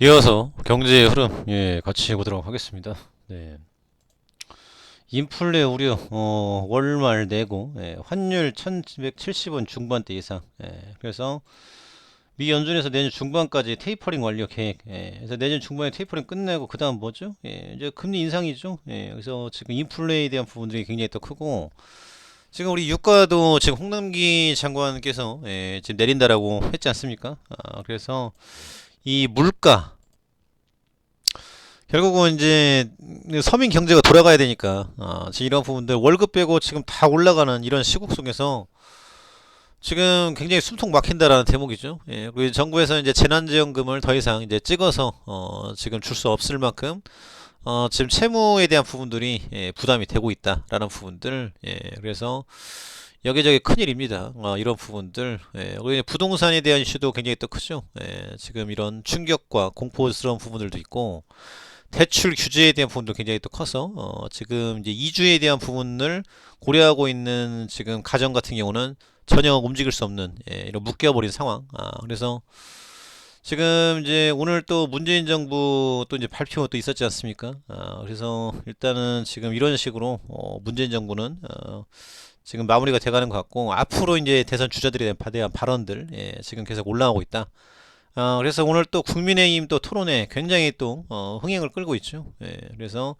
이어서 경제의 흐름 예, 같이 보도록 하겠습니다. 네. 인플레 우려 어, 월말 내고 예, 환율 1,170원 중반대 이상. 예, 그래서 미 연준에서 내년 중반까지 테이퍼링 완료 계획. 예, 그래서 내년 중반에 테이퍼링 끝내고 그다음 뭐죠? 예, 이제 금리 인상이죠. 예, 그래서 지금 인플레에 대한 부분들이 굉장히 또 크고 지금 우리 유가도 지금 홍남기 장관께서 예, 지금 내린다라고 했지 않습니까? 아, 그래서 이 물가 결국은 이제 서민 경제가 돌아가야 되니까 아, 이런 부분들 월급 빼고 지금 다 올라가는 이런 시국 속에서 지금 굉장히 숨통 막힌다라는 대목이죠. 예, 그리고 정부에서 이제 재난지원금을 더 이상 이제 찍어서 어, 지금 줄 수 없을 만큼 어, 지금 채무에 대한 부분들이 예, 부담이 되고 있다라는 부분들. 예, 그래서 여기저기 큰일입니다. 어, 이런 부분들. 예, 부동산에 대한 이슈도 굉장히 또 크죠. 예, 지금 이런 충격과 공포스러운 부분들도 있고, 대출 규제에 대한 부분도 굉장히 또 커서, 어, 지금 이제 이주에 대한 부분을 고려하고 있는 지금 가정 같은 경우는 전혀 움직일 수 없는, 예, 이런 묶여버린 상황. 아, 그래서 지금 이제 오늘 또 문재인 정부 또 이제 발표 또 있었지 않습니까? 아, 그래서 일단은 지금 이런 식으로, 어, 문재인 정부는, 어, 지금 마무리가 돼가는 것 같고 앞으로 이제 대선 주자들에 대한 발언들 예, 지금 계속 올라오고 있다. 어, 그래서 오늘 또 국민의힘 또 토론회 굉장히 또 어, 흥행을 끌고 있죠. 예, 그래서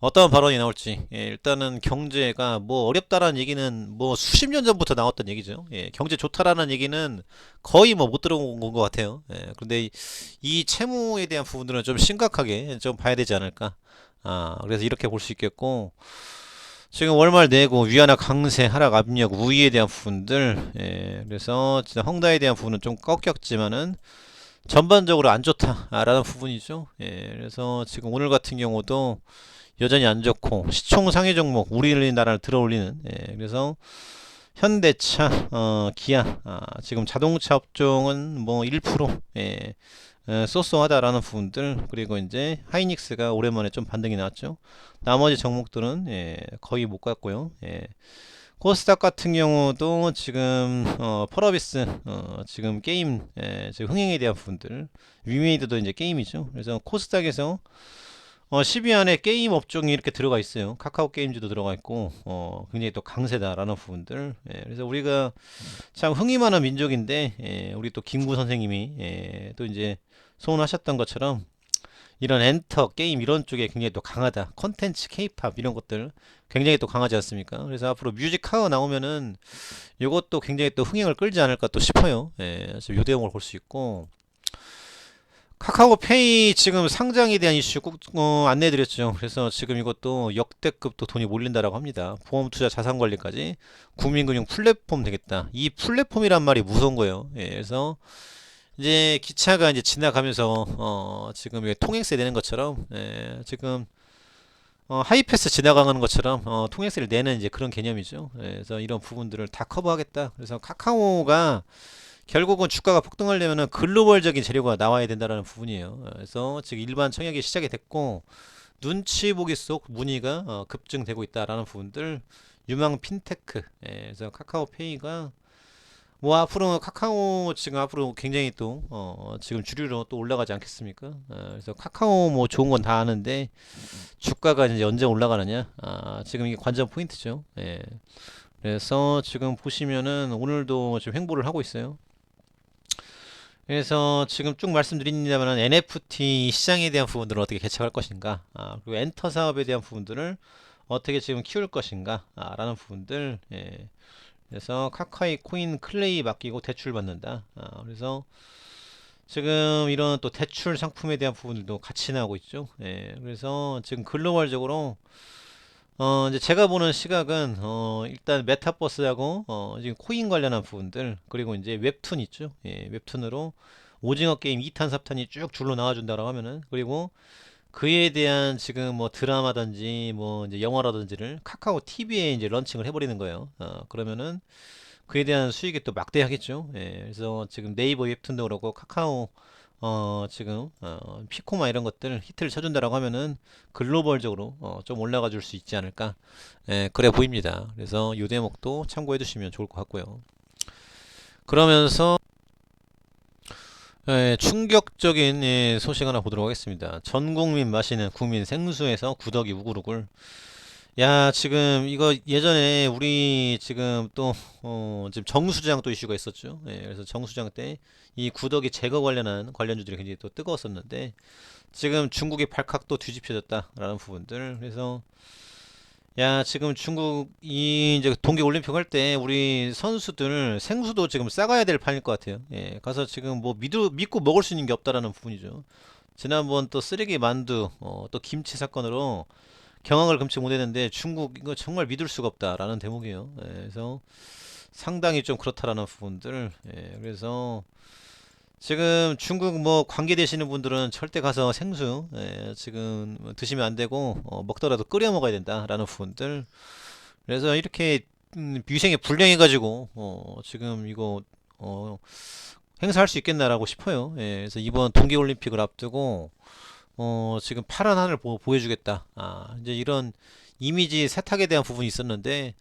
어떠한 발언이 나올지 예, 일단은 경제가 뭐 어렵다라는 얘기는 뭐 수십 년 전부터 나왔던 얘기죠. 예, 경제 좋다라는 얘기는 거의 뭐 못 들어본 것 같아요. 예, 그런데 이, 이 채무에 대한 부분들은 좀 심각하게 좀 봐야 되지 않을까. 아, 그래서 이렇게 볼 수 있겠고. 지금 월말 내고 위안화 강세 하락 압력 우위에 대한 부분들 예, 그래서 진짜 헝다에 대한 부분은 좀 꺾였지만은 전반적으로 안 좋다라는 부분이죠. 예, 그래서 지금 오늘 같은 경우도 여전히 안 좋고 시총 상위 종목 우리나라를 들어올리는 예, 그래서 현대차, 어, 기아, 아, 지금 자동차 업종은 뭐 1% 예, 에, 쏘쏘하다라는 부분들 그리고 이제 하이닉스가 오랜만에 좀 반등이 나왔죠. 나머지 종목들은 예, 거의 못 갔고요. 예. 코스닥 같은 경우도 지금 어, 펄어비스 어, 지금 게임 예, 지금 흥행에 대한 부분들 위메이드도 이제 게임이죠. 그래서 코스닥에서 어, 10위 안에 게임 업종이 이렇게 들어가 있어요. 카카오 게임즈도 들어가 있고 어, 굉장히 또 강세다라는 부분들. 예, 그래서 우리가 참 흥이 많은 민족인데 예, 우리 또 김구 선생님이 예, 또 이제 소원하셨던 것처럼 이런 엔터 게임 이런 쪽에 굉장히 또 강하다. 컨텐츠, 케이팝 이런 것들 굉장히 또 강하지 않습니까? 그래서 앞으로 뮤직하우 나오면은 이것도 굉장히 또 흥행을 끌지 않을까 또 싶어요. 예, 지금 요 대목을 볼 수 있고 카카오페이 지금 상장에 대한 이슈 꼭 어, 안내해드렸죠. 그래서 지금 이것도 역대급 또 돈이 몰린다라고 합니다. 보험 투자 자산 관리까지 국민금융 플랫폼 되겠다. 이 플랫폼이란 말이 무서운 거예요. 예, 그래서 이제 기차가 이제 지나가면서 어 지금 이게 통행세 내는 것처럼 예 지금 어 하이패스 지나가는 것처럼 어 통행세를 내는 이제 그런 개념이죠. 예, 그래서 이런 부분들을 다 커버하겠다. 그래서 카카오가 결국은 주가가 폭등하려면은 글로벌적인 재료가 나와야 된다라는 부분이에요. 어, 그래서 지금 일반 청약이 시작이 됐고 눈치 보기 속 문의가 어, 급증되고 있다라는 부분들 유망 핀테크 예, 그래서 카카오페이가 뭐 앞으로 카카오 지금 앞으로 굉장히 또 어, 지금 주류로 또 올라가지 않겠습니까? 어, 그래서 카카오 뭐 좋은 건 다 아는데 주가가 이제 언제 올라가느냐? 아, 지금 이게 관전 포인트죠. 예. 그래서 지금 보시면은 오늘도 지금 횡보를 하고 있어요. 그래서 지금 쭉 말씀드립니다만은 NFT 시장에 대한 부분들을 어떻게 개척할 것인가, 아, 그리고 엔터 사업에 대한 부분들을 어떻게 지금 키울 것인가, 아, 라는 부분들, 예. 그래서 카카이 코인 클레이 맡기고 대출 받는다. 아, 그래서 지금 이런 또 대출 상품에 대한 부분들도 같이 나오고 있죠. 예, 그래서 지금 글로벌적으로 어 이제 제가 보는 시각은 어 일단 메타버스하고 어 지금 코인 관련한 부분들 그리고 이제 웹툰 있죠. 예, 웹툰으로 오징어 게임 2탄 3탄이 쭉 줄로 나와준다라고 하면은 그리고 그에 대한 지금 뭐 드라마든지 뭐 이제 영화라든지를 카카오 TV에 이제 런칭을 해버리는 거예요. 어, 그러면은 그에 대한 수익이 또 막대하겠죠. 예, 그래서 지금 네이버 웹툰도 그렇고 카카오 어, 지금 어, 피코마 이런 것들 히트를 쳐준다라고 하면은 글로벌적으로 어, 좀 올라가 줄 수 있지 않을까. 예, 그래 보입니다. 그래서 이 대목도 참고해 두시면 좋을 것 같고요. 그러면서 예, 충격적인 예, 소식 하나 보도록 하겠습니다. 전 국민 마시는 국민 생수에서 구더기 우글우글. 야, 지금 이거 예전에 우리 지금 또 어, 지금 정수장 또 이슈가 있었죠. 예, 그래서 정수장 때 이 구더기 제거 관련한 관련주들이 굉장히 또 뜨거웠었는데 지금 중국의 발칵도 뒤집혀졌다라는 부분들. 그래서 야, 지금 중국 이 이제 동계 올림픽 할 때 우리 선수들 생수도 지금 싸가야 될 판일 것 같아요. 예, 가서 지금 뭐 믿을, 믿고 먹을 수 있는 게 없다라는 부분이죠. 지난번 또 쓰레기 만두, 어, 또 김치 사건으로 경악을 금치 못했는데 중국 이거 정말 믿을 수가 없다라는 대목이에요. 예, 그래서 상당히 좀 그렇다라는 부분들. 예, 그래서 지금 중국 뭐 관계 되시는 분들은 절대 가서 생수 예, 지금 드시면 안 되고 어, 먹더라도 끓여 먹어야 된다라는 부분들. 그래서 이렇게 음, 위생에 불량해 가지고 어, 지금 이거 어, 행사할 수 있겠나라고 싶어요. 예, 그래서 이번 동계 올림픽을 앞두고 어, 지금 파란 하늘 보, 보여주겠다. 아, 이제 이런 이미지 세탁에 대한 부분이 있었는데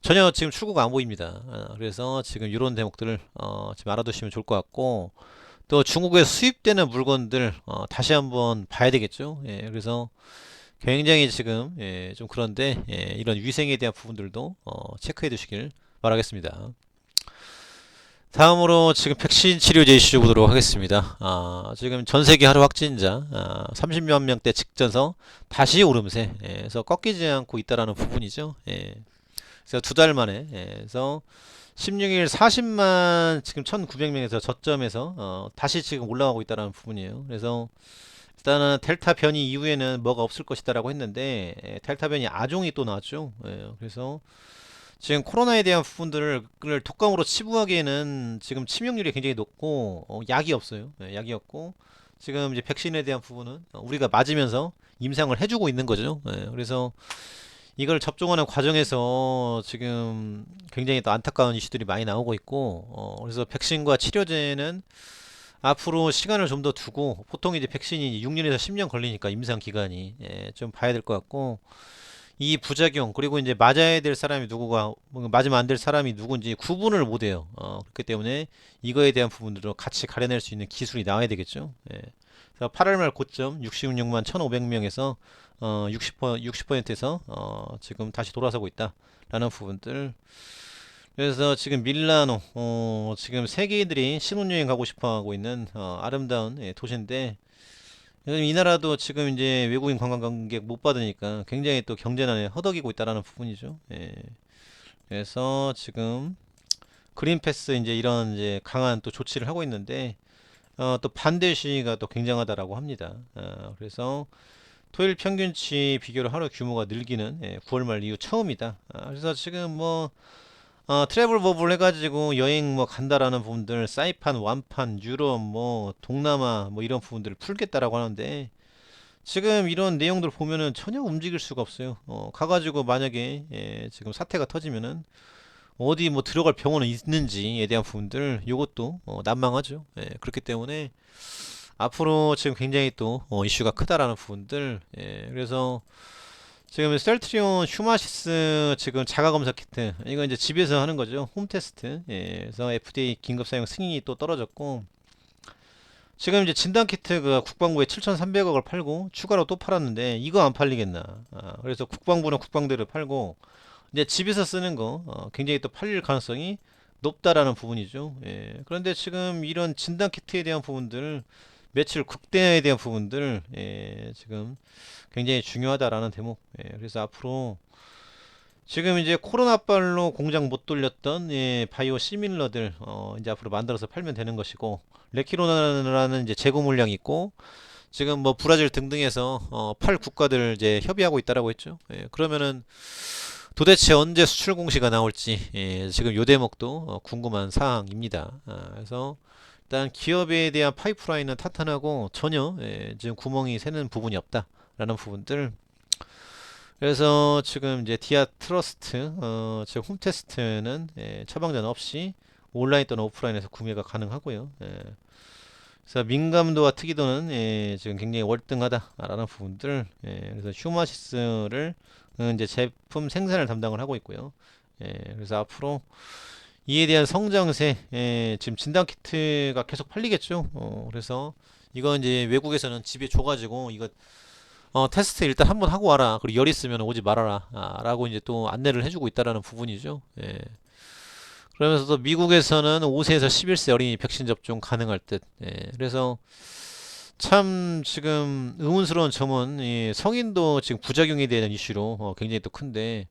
전혀 지금 출구가 안 보입니다. 아, 그래서 지금 이런 대목들을 어, 지금 알아두시면 좋을 것 같고 또 중국에 수입되는 물건들 어, 다시 한번 봐야 되겠죠. 예, 그래서 굉장히 지금 예, 좀 그런데 예, 이런 위생에 대한 부분들도 어, 체크해 두시길 바라겠습니다. 다음으로 지금 백신 치료제 이슈 보도록 하겠습니다. 아, 지금 전 세계 하루 확진자 아, 30만 명대 직전서 다시 오름세. 예, 그래서 꺾이지 않고 있다라는 부분이죠. 예. 그래서 두 달 만에 예, 그래서 16일 40만 지금 1,900명에서 저점에서 어, 다시 지금 올라가고 있다라는 부분이에요. 그래서 일단은 델타 변이 이후에는 뭐가 없을 것이다라고 했는데 예, 델타 변이 아종이 또 나왔죠. 예, 그래서 지금 코로나에 대한 부분들을 독감으로 치부하기에는 지금 치명률이 굉장히 높고 어, 약이 없어요. 예, 약이 없고 지금 이제 백신에 대한 부분은 어, 우리가 맞으면서 임상을 해주고 있는 거죠. 예, 그래서 이걸 접종하는 과정에서 지금 굉장히 또 안타까운 이슈들이 많이 나오고 있고 어, 그래서 백신과 치료제는 앞으로 시간을 좀 더 두고 보통 이제 백신이 6년에서 10년 걸리니까 임상 기간이 예, 좀 봐야 될 것 같고 이 부작용 그리고 이제 맞아야 될 사람이 누구가 뭐 맞으면 안 될 사람이 누군지 구분을 못 해요. 어, 그렇기 때문에 이거에 대한 부분들을 같이 가려낼 수 있는 기술이 나와야 되겠죠. 예. 그래서 8월 말 고점 66만 1,500명에서 어, 60% 60%에서 어, 지금 다시 돌아서고 있다라는 부분들. 그래서 지금 밀라노 어, 지금 세계인들이 신혼여행 가고 싶어하고 있는 어, 아름다운 예, 도시인데 요즘 이 나라도 지금 이제 외국인 관광객 못 받으니까 굉장히 또 경제난에 허덕이고 있다라는 부분이죠. 예. 그래서 지금 그린패스 이제 이런 이제 강한 또 조치를 하고 있는데 어, 또 반대 시위가 또 굉장하다라고 합니다. 어, 그래서 토일 평균치 비교로 하루 규모가 늘기는 예, 9월 말 이후 처음이다. 아, 그래서 지금 뭐 어, 트래블 버블 해가지고 여행 뭐 간다라는 부분들, 사이판, 완판, 유럽, 뭐 동남아 뭐 이런 부분들을 풀겠다라고 하는데 지금 이런 내용들 보면은 전혀 움직일 수가 없어요. 어, 가가지고 만약에 예, 지금 사태가 터지면은 어디 뭐 들어갈 병원은 있는지에 대한 부분들 요것도 어, 난망하죠. 예, 그렇기 때문에 앞으로 지금 굉장히 또 어, 이슈가 크다라는 부분들 예, 그래서 지금 셀트리온 휴마시스 지금 자가 검사 키트 이거 이제 집에서 하는 거죠. 홈 테스트. 예, 그래서 FDA 긴급 사용 승인이 또 떨어졌고 지금 이제 진단 키트가 국방부에 7,300억을 팔고 추가로 또 팔았는데 이거 안 팔리겠나. 아, 그래서 국방부는 국방대로 팔고 이제 집에서 쓰는 거 어, 굉장히 또 팔릴 가능성이 높다라는 부분이죠. 예, 그런데 지금 이런 진단 키트에 대한 부분들 매출 극대화에 대한 부분들 예, 지금 굉장히 중요하다라는 대목. 예, 그래서 앞으로 지금 이제 코로나빨로 공장 못 돌렸던 예, 바이오 시밀러들 어, 이제 앞으로 만들어서 팔면 되는 것이고 레키로나라는 이제 재고 물량이 있고 지금 뭐 브라질 등등에서 어, 팔 국가들 이제 협의하고 있다라고 했죠. 예, 그러면은 도대체 언제 수출 공시가 나올지 예, 지금 요 대목도 어, 궁금한 사항입니다. 아, 그래서 일단 기업에 대한 파이프라인은 탄탄하고 전혀 예, 지금 구멍이 새는 부분이 없다라는 부분들. 그래서 지금 이제 디아 트러스트 어, 지금 홈 테스트는 예, 처방전 없이 온라인 또는 오프라인에서 구매가 가능하고요. 예. 그래서 민감도와 특이도는 예, 지금 굉장히 월등하다라는 부분들. 예, 그래서 휴마시스를 음, 이제 제품 생산을 담당을 하고 있고요. 예, 그래서 앞으로 이에 대한 성장세 예, 지금 진단 키트가 계속 팔리겠죠. 어, 그래서 이거 이제 외국에서는 집에 줘가지고 이거 어, 테스트 일단 한번 하고 와라. 그리고 열 있으면 오지 말아라. 아, 라고 이제 또 안내를 해주고 있다라는 부분이죠. 예. 그러면서 또 미국에서는 5세에서 11세 어린이 백신 접종 가능할 듯. 예. 그래서 참 지금 의문스러운 점은 이 성인도 지금 부작용에 대한 이슈로 어, 굉장히 또 큰데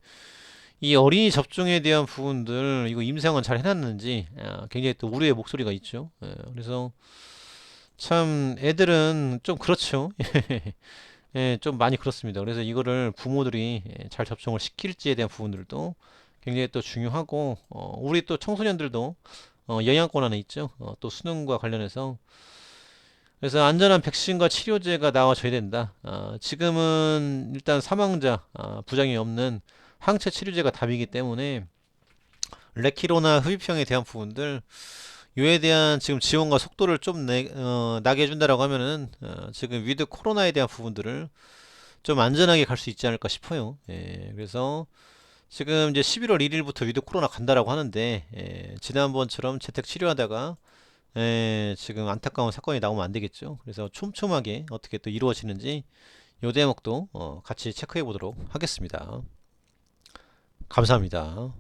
이 어린이 접종에 대한 부분들 이거 임상은 잘 해놨는지 아, 굉장히 또 우려의 목소리가 있죠. 예. 그래서 참 애들은 좀 그렇죠. 예, 좀 많이 그렇습니다. 그래서 이거를 부모들이 예, 잘 접종을 시킬지에 대한 부분들도 굉장히 또 중요하고, 어, 우리 또 청소년들도 어, 영양권 안에 있죠. 어, 또 수능과 관련해서. 그래서 안전한 백신과 치료제가 나와줘야 된다. 아, 지금은 일단 사망자, 아, 부작용이 없는 항체 치료제가 답이기 때문에 레키로나 흡입형에 대한 부분들 이에 대한 지금 지원과 속도를 좀 내, 어, 나게 해준다라고 하면은 어, 지금 위드 코로나에 대한 부분들을 좀 안전하게 갈 수 있지 않을까 싶어요. 예, 그래서 지금 이제 11월 1일부터 위드 코로나 간다라고 하는데 예, 지난번처럼 재택 치료하다가 예, 지금 안타까운 사건이 나오면 안 되겠죠. 그래서 촘촘하게 어떻게 또 이루어지는지 요 대목도 어, 같이 체크해 보도록 하겠습니다. 감사합니다.